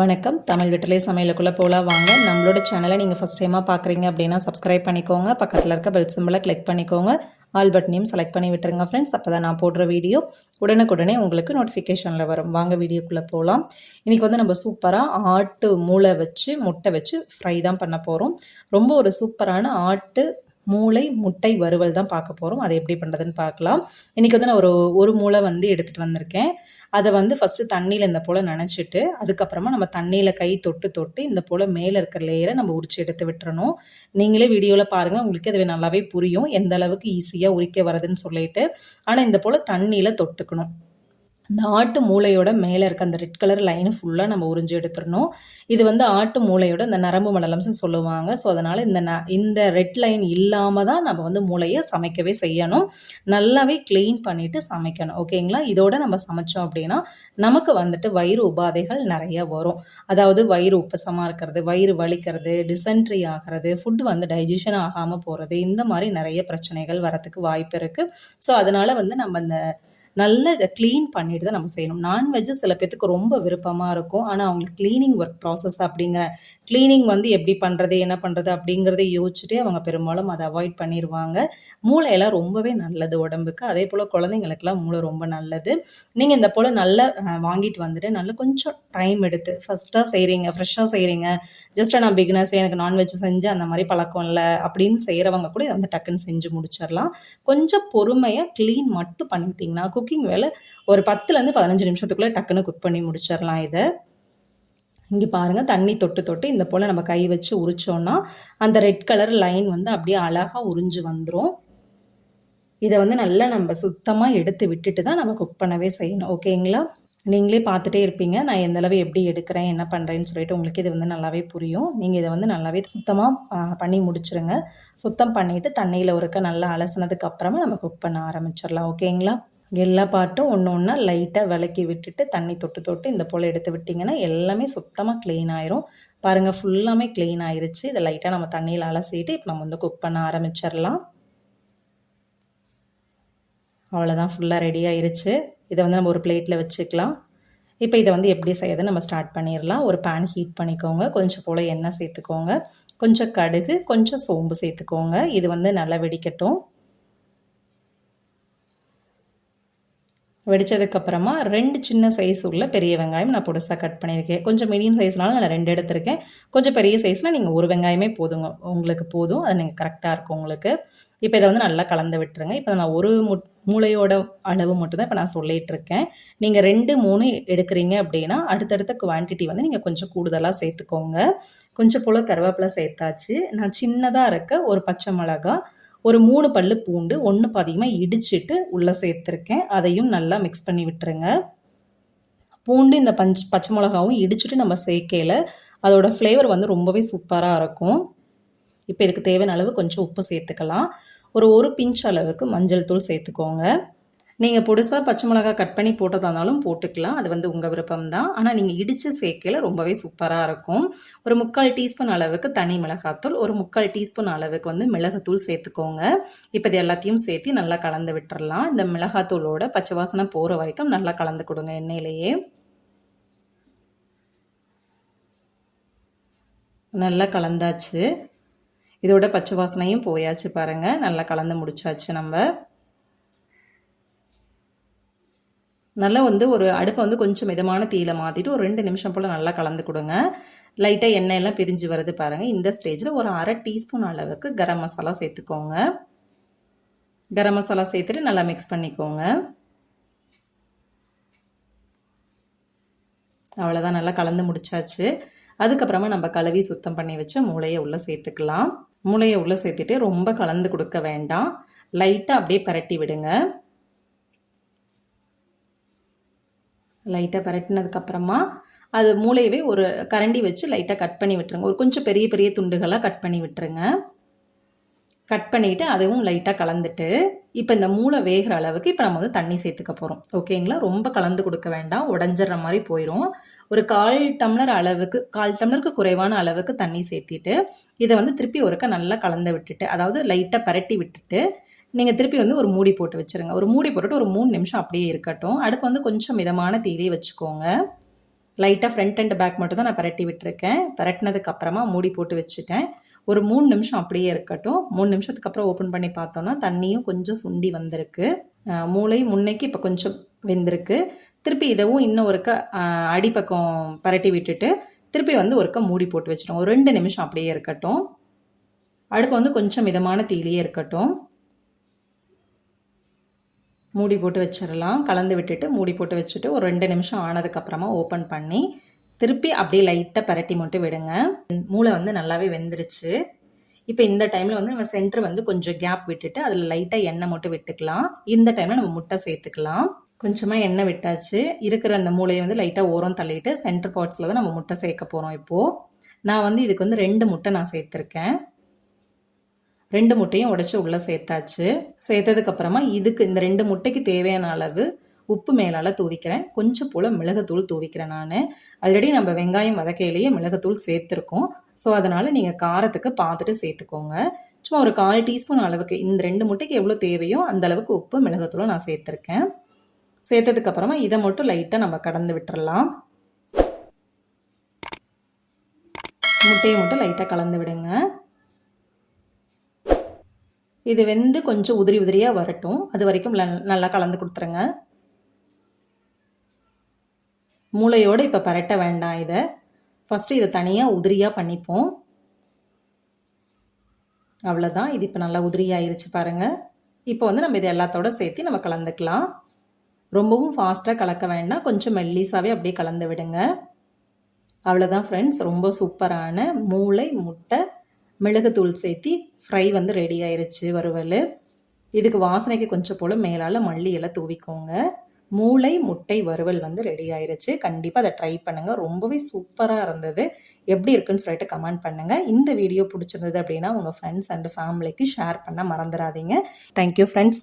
வணக்கம். தமிழ் விட்டலே சமையலுக்குள்ளே போகலாம் வாங்க நம்மளோட சேனலை நீங்கள் ஃபஸ்ட் டைமாக பார்க்குறீங்க அப்படின்னா சப்ஸ்கிரைப் பண்ணிக்கோங்க. பக்கத்தில் இருக்க பெல் சிம்பிளை கிளிக் பண்ணிக்கோங்க. ஆல் பட்டனையும் செலக்ட் பண்ணி விட்டுருங்க ஃப்ரெண்ட்ஸ் அப்போ தான் நான் போடுற வீடியோ உடனுக்குடனே உங்களுக்கு நோட்டிஃபிகேஷனில் வரும். வாங்க வீடியோக்குள்ளே போகலாம் இன்றைக்கி வந்து நம்ம சூப்பராக ஆட்டு மூளை வச்சு முட்டை வச்சு ஃப்ரை தான் பண்ண போகிறோம் ரொம்ப ஒரு சூப்பரான ஆட்டு மூளை முட்டை வறுவல் தான் பார்க்க போகிறோம் அதை எப்படி பண்ணுறதுன்னு பார்க்கலாம். இன்றைக்கி வந்து நான் ஒரு ஒரு மூளை வந்து எடுத்துகிட்டு வந்திருக்கேன். அதை வந்து ஃபஸ்ட்டு தண்ணியில் இந்த போல் நினச்சிட்டு அதுக்கப்புறமா நம்ம தண்ணியில் கை தொட்டு தொட்டு இந்த போல் மேலே இருக்கிற லேயரை நம்ம உரிச்சு எடுத்து விட்டுறணும். நீங்களே வீடியோவில் பாருங்கள் உங்களுக்கு அது நல்லாவே புரியும். எந்த அளவுக்கு ஈஸியாக உரிக்க வரதுன்னு சொல்லிட்டு. ஆனால் இந்த போல் தண்ணியில் தொட்டுக்கணும். இந்த ஆட்டு மூளையோட மேலே இருக்க அந்த ரெட் கலர் லைன் ஃபுல்லாக நம்ம உறிஞ்சு எடுத்துடணும். இது வந்து ஆட்டு மூளையோட இந்த நரம்பு மண்டலம்னு சொல்லுவாங்க. ஸோ அதனால் இந்த ந இந்த ரெட் லைன் இல்லாமல் தான் நம்ம வந்து மூளையை சமைக்கவே செய்யணும். நல்லாவே க்ளீன் பண்ணிவிட்டு சமைக்கணும். ஓகேங்களா இதோட நம்ம சமைச்சோம் அப்படின்னா நமக்கு வந்துட்டு வயிறு உபாதைகள் நிறைய வரும். அதாவது வயிறு உப்பசமாக இருக்கிறது வயிறு வலிக்கிறது டிசென்ட்ரி ஆகிறது ஃபுட் வந்து டைஜஷன் ஆகாமல் போகிறது இந்த மாதிரி நிறைய பிரச்சனைகள் வரத்துக்கு வாய்ப்பு இருக்குது ஸோ அதனால் வந்து நம்ம இந்த நல்லா இதை க்ளீன் பண்ணிட்டு தான் நம்ம செய்யணும். நான்வெஜ்ஜு சில பேத்துக்கு ரொம்ப விருப்பமாக இருக்கும். ஆனால் அவங்களுக்கு க்ளீனிங் ஒர்க் ப்ராசஸ் அப்படிங்கிற க்ளீனிங் வந்து எப்படி பண்ணுறது என்ன பண்ணுறது அப்படிங்கிறத யோசிச்சுட்டே அவங்க பெரும்பாலும் அதை அவாய்ட் பண்ணிடுவாங்க மூளையெல்லாம் ரொம்பவே நல்லது உடம்புக்கு. அதே போல் குழந்தைங்களுக்கெல்லாம் மூளை ரொம்ப நல்லது. நீங்கள் இந்த போல் நல்லா வாங்கிட்டு வந்துட்டு நல்லா கொஞ்சம் டைம் எடுத்து ஃபஸ்ட்டாக செய்கிறீங்க ஃப்ரெஷ்ஷாக செய்கிறீங்க ஜஸ்ட் நான் பிகினர்ஸ் எனக்கு நான்வெஜ் செஞ்சு அந்த மாதிரி பழக்கம் இல்லை அப்படின்னு செய்கிறவங்க கூட அந்த டக்குன்னு செஞ்சு முடிச்சிடலாம். கொஞ்சம் பொறுமையாக க்ளீன் மட்டும் பண்ணிட்டீங்கன்னா குக்கிங் வேலை ஒரு பத்துலேருந்து பதினஞ்சு நிமிஷத்துக்குள்ளே டக்குன்னு குக் பண்ணி முடிச்சிடலாம் இதை. இங்கே பாருங்கள் தண்ணி தொட்டு தொட்டு இந்த போல் நம்ம கை வச்சு உரிச்சோன்னா அந்த ரெட் கலர் லைன் வந்து அப்படியே அழகாக உறிஞ்சு வந்துடும் இதை வந்து நல்லா நம்ம சுத்தமாக எடுத்து விட்டுட்டு தான் நம்ம குக் பண்ணவே செய்யணும். ஓகேங்களா நீங்களே பார்த்துட்டே இருப்பீங்க. நான் எந்த அளவு எப்படி எடுக்கிறேன் என்ன பண்ணுறேன்னு சொல்லிட்டு உங்களுக்கு இது வந்து நல்லாவே புரியும். நீங்கள் இதை வந்து நல்லாவே சுத்தமாக பண்ணி முடிச்சிருங்க. சுத்தம் பண்ணிவிட்டு தண்ணியில் ஒருக்க நல்லா அலசினதுக்கு அப்புறமா நம்ம குக் பண்ண ஆரம்பிச்சிடலாம் ஓகேங்களா எல்லா பாட்டும் ஒன்று ஒன்றா லைட்டாக விளக்கி விட்டுட்டு தண்ணி தொட்டு தொட்டு இந்த போல் எடுத்து விட்டிங்கன்னா எல்லாமே சுத்தமாக க்ளீன் ஆயிரும். பாருங்கள் ஃபுல்லாமே க்ளீன் ஆயிருச்சு. இதை லைட்டாக நம்ம தண்ணியில் அலசிட்டு இப்போ நம்ம வந்து குக் பண்ண ஆரம்பிச்சிடலாம். அவ்வளோதான் ஃபுல்லாக ரெடி ஆயிருச்சு. இதை வந்து நம்ம ஒரு பிளேட்டில் வச்சுக்கலாம். இப்போ இதை வந்து எப்படி செய்யறது நம்ம ஸ்டார்ட் பண்ணிடலாம். ஒரு பேன் ஹீட் பண்ணிக்கோங்க. கொஞ்சம் போல் எண்ணெய் சேர்த்துக்கோங்க. கொஞ்சம் கடுகு கொஞ்சம் சோம்பு சேர்த்துக்கோங்க. இது வந்து நல்லா வெடிக்கட்டும். வெடித்ததுக்கப்புறமா ரெண்டு சின்ன சைஸ் உள்ள பெரிய வெங்காயம் நான் பொடுசாக கட் பண்ணியிருக்கேன். கொஞ்சம் மீடியம் சைஸ்னால நான் ரெண்டு எடுத்திருக்கேன். கொஞ்சம் பெரிய சைஸ்னால் நீங்கள் ஒரு வெங்காயமே போதுங்க. உங்களுக்கு போதும். அது நீங்கள் கரெக்டாக இருக்கும் உங்களுக்கு. இப்போ இதை வந்து நல்லா கலந்து விட்டுருங்க. இப்போ நான் ஒரு மு மூளையோட அளவு மட்டும்தான் இப்போ நான் சொல்லிகிட்டு இருக்கேன். நீங்கள் ரெண்டு மூணு எடுக்கிறீங்க அப்படின்னா அடுத்தடுத்த குவான்டிட்டி வந்து நீங்கள் கொஞ்சம் கூடுதலாக சேர்த்துக்கோங்க. கொஞ்சம் போல் கருவேப்பிலை சேர்த்தாச்சு. நான் சின்னதாக இருக்க ஒரு பச்சை மிளகா ஒரு மூணு பல் பூண்டு ஒன்று பாதிகமாக இடிச்சிட்டு உள்ளே சேர்த்துருக்கேன். அதையும் நல்லா மிக்ஸ் பண்ணி விட்டுருங்க. பூண்டு இந்த பஞ்ச் பச்சை மிளகாவும் இடிச்சுட்டு நம்ம சேர்க்கையில் அதோட ஃப்ளேவர் வந்து ரொம்பவே சூப்பராக இருக்கும். இப்போ இதுக்கு தேவையான அளவு கொஞ்சம் உப்பு சேர்த்துக்கலாம். ஒரு ஒரு பிஞ்ச் அளவுக்கு மஞ்சள் தூள் சேர்த்துக்கோங்க. நீங்கள் புதுசாக பச்சை மிளகா கட் பண்ணி போட்டதா இருந்தாலும் போட்டுக்கலாம். அது வந்து உங்கள் விருப்பம் தான் ஆனால் நீங்கள் இடித்து சேர்க்கையில் ரொம்பவே சூப்பராக இருக்கும். ஒரு முக்கால் டீஸ்பூன் அளவுக்கு தனி மிளகாத்தூள் ஒரு முக்கால் டீஸ்பூன் அளவுக்கு வந்து மிளகாத்தூள் சேர்த்துக்கோங்க. இப்போ இது எல்லாத்தையும் சேர்த்து நல்லா கலந்து விட்டுறலாம். இந்த மிளகாத்தூளோட பச்சை வாசனை போகிற வரைக்கும் நல்லா கலந்து கொடுங்க எண்ணெயிலேயே. நல்லா கலந்தாச்சு. இதோட பச்சை வாசனையும் போயாச்சு பாருங்கள் நல்லா கலந்து முடிச்சாச்சு நம்ம. நல்லா வந்து ஒரு அடுப்பை வந்து கொஞ்சம் மிதமான தீயில் மாற்றிட்டு ஒரு ரெண்டு நிமிஷம் போல் நல்லா கலந்து கொடுங்க. லைட்டாக எண்ணெயெல்லாம் பிரிஞ்சு வருது பாருங்கள் இந்த ஸ்டேஜில் ஒரு அரை டீஸ்பூன் அளவுக்கு கரம் மசாலா சேர்த்துக்கோங்க. கரம் மசாலா சேர்த்துட்டு நல்லா மிக்ஸ் பண்ணிக்கோங்க. அவ்வளோதான் நல்லா கலந்து முடிச்சாச்சு. அதுக்கப்புறமா நம்ம கழுவி சுத்தம் பண்ணி வச்ச மூளையை உள்ளே சேர்த்துக்கலாம். மூளையை உள்ளே சேர்த்துட்டு ரொம்ப கலந்து கொடுக்க வேண்டாம். லைட்டாக அப்படியே பரட்டி விடுங்க. லைட்டாக பரட்டினதுக்கப்புறமா அது மூளையவே ஒரு கரண்டி வச்சு லைட்டாக கட் பண்ணி விட்டுருங்க. ஒரு கொஞ்சம் பெரிய பெரிய துண்டுகளாக கட் பண்ணி விட்டுருங்க. கட் பண்ணிவிட்டு அதுவும் லைட்டாக கலந்துட்டு இப்போ இந்த மூளை வேகிற அளவுக்கு இப்போ நம்ம வந்து தண்ணி சேர்த்துக்க போகிறோம் ஓகேங்களா ரொம்ப கலந்து கொடுக்க வேண்டாம். உடஞ்சிடுற மாதிரி போயிடும் ஒரு கால் டம்ளர் அளவுக்கு கால் டம்ளருக்கு குறைவான அளவுக்கு தண்ணி சேர்த்திட்டு இதை வந்து திருப்பி ஒருக்க நல்லா கலந்து விட்டுட்டு அதாவது லைட்டாக பரட்டி விட்டுட்டு நீங்கள் திருப்பி வந்து ஒரு மூடி போட்டு வச்சுருங்க. ஒரு மூடி போட்டுட்டு ஒரு மூணு நிமிஷம் அப்படியே இருக்கட்டும். அடுப்பு வந்து கொஞ்சம் மிதமான தீலே வச்சுக்கோங்க. லைட்டாக ஃப்ரண்ட் அண்ட் பேக் மட்டும் தான் நான் பரட்டி விட்டுருக்கேன். பரட்டினதுக்கு அப்புறமா மூடி போட்டு வச்சுட்டேன். ஒரு மூணு நிமிஷம் அப்படியே இருக்கட்டும். மூணு நிமிஷத்துக்கு அப்புறம் ஓப்பன் பண்ணி பார்த்தோன்னா தண்ணியும் கொஞ்சம் சுண்டி வந்திருக்கு. மூளை முன்னைக்கு இப்போ கொஞ்சம் வெந்திருக்கு. திருப்பி இதவும் இன்னும் ஒருக்க அடிப்பக்கம் பரட்டி விட்டுட்டு திருப்பி வந்து ஒருக்க மூடி போட்டு வச்சிடும் ஒரு ரெண்டு நிமிஷம் அப்படியே இருக்கட்டும். அடுப்பு வந்து கொஞ்சம் மிதமான தீயிலேயே இருக்கட்டும். மூடி போட்டு வச்சிடலாம் கலந்து விட்டுட்டு மூடி போட்டு வச்சுட்டு ஒரு ரெண்டு நிமிஷம் ஆனதுக்கப்புறமா ஓப்பன் பண்ணி திருப்பி அப்படியே லைட்டாக பரட்டி மட்டும் விடுங்க. மூளை வந்து நல்லாவே வெந்துருச்சு. இப்போ இந்த டைமில் வந்து நம்ம சென்டர் வந்து கொஞ்சம் கேப் விட்டுட்டு அதில் லைட்டாக எண்ணெய் மட்டும் விட்டுக்கலாம். இந்த டைமில் நம்ம முட்டை சேர்த்துக்கலாம். கொஞ்சமாக எண்ணெய் விட்டாச்சு. இருக்கிற அந்த மூளையை வந்து லைட்டாக ஓரம் தள்ளிட்டு சென்டர் பார்ட்ஸில் தான் நம்ம முட்டை சேர்க்க போகிறோம் இப்போது நான் வந்து இதுக்கு வந்து ரெண்டு முட்டை நான் சேர்த்துருக்கேன். ரெண்டு முட்டையும் உடைச்சி உள்ளே சேர்த்தாச்சு. சேர்த்ததுக்கப்புறமா இதுக்கு இந்த ரெண்டு முட்டைக்கு தேவையான அளவு உப்பு மேலால் தூவிக்கிறேன். கொஞ்சம் போல் மிளகுத்தூள் தூவிக்கிறேன் நான். ஆல்ரெடி நம்ம வெங்காயம் வதக்கையிலேயே மிளகுத்தூள் சேர்த்துருக்கோம். ஸோ அதனால் நீங்கள் காரத்துக்கு பார்த்துட்டு சேர்த்துக்கோங்க. சும்மா ஒரு கால் டீஸ்பூன் அளவுக்கு இந்த ரெண்டு முட்டைக்கு எவ்வளோ தேவையோ அந்த அளவுக்கு உப்பு மிளகுத்தூளும் நான் சேர்த்துருக்கேன். சேர்த்ததுக்கப்புறமா இதை மட்டும் லைட்டாக நம்ம கடந்து விட்டுறலாம். முட்டையை மட்டும் லைட்டாக கலந்து விடுங்க. இது வெந்து கொஞ்சம் உதிரி உதிரியாக வரட்டும். அது வரைக்கும் நல்- நல்லா கலந்து கொடுத்துருங்க. மூளையோடு இப்போ பரட்ட வேண்டாம் இதை. ஃபஸ்ட்டு இதை தனியாக உதிரியாக பண்ணிப்போம். அவ்வளோதான் இது இப்போ நல்லா உதிரியாயிருச்சு பாருங்கள் இப்போ வந்து நம்ம இது எல்லாத்தோட சேர்த்து நம்ம கலந்துக்கலாம். ரொம்பவும் ஃபாஸ்ட்டாக கலக்க வேண்டாம். கொஞ்சம் மெல்லீஸாகவே அப்படியே கலந்து விடுங்க. அவ்வளோதான் ஃப்ரெண்ட்ஸ் ரொம்ப சூப்பரான மூளை முட்டை மிளகுத்தூள் சேர்த்தி ஃப்ரை வந்து ரெடி ஆயிடுச்சு வறுவல். இதுக்கு வாசனைக்கு கொஞ்சம் போல் மேலால் மல்லி எல்லாம் தூவிக்கோங்க. மூளை முட்டை வறுவல் வந்து ரெடி ஆயிருச்சு. கண்டிப்பாக அதை ட்ரை பண்ணுங்கள் ரொம்பவே சூப்பராக இருந்தது. எப்படி இருக்குன்னு சொல்லிட்டு கமெண்ட் பண்ணுங்கள் இந்த வீடியோ பிடிச்சிருந்தது அப்படின்னா உங்கள் ஃப்ரெண்ட்ஸ் அண்ட் ஃபேமிலிக்கு ஷேர் பண்ண மறந்துடாதீங்க. Thank you friends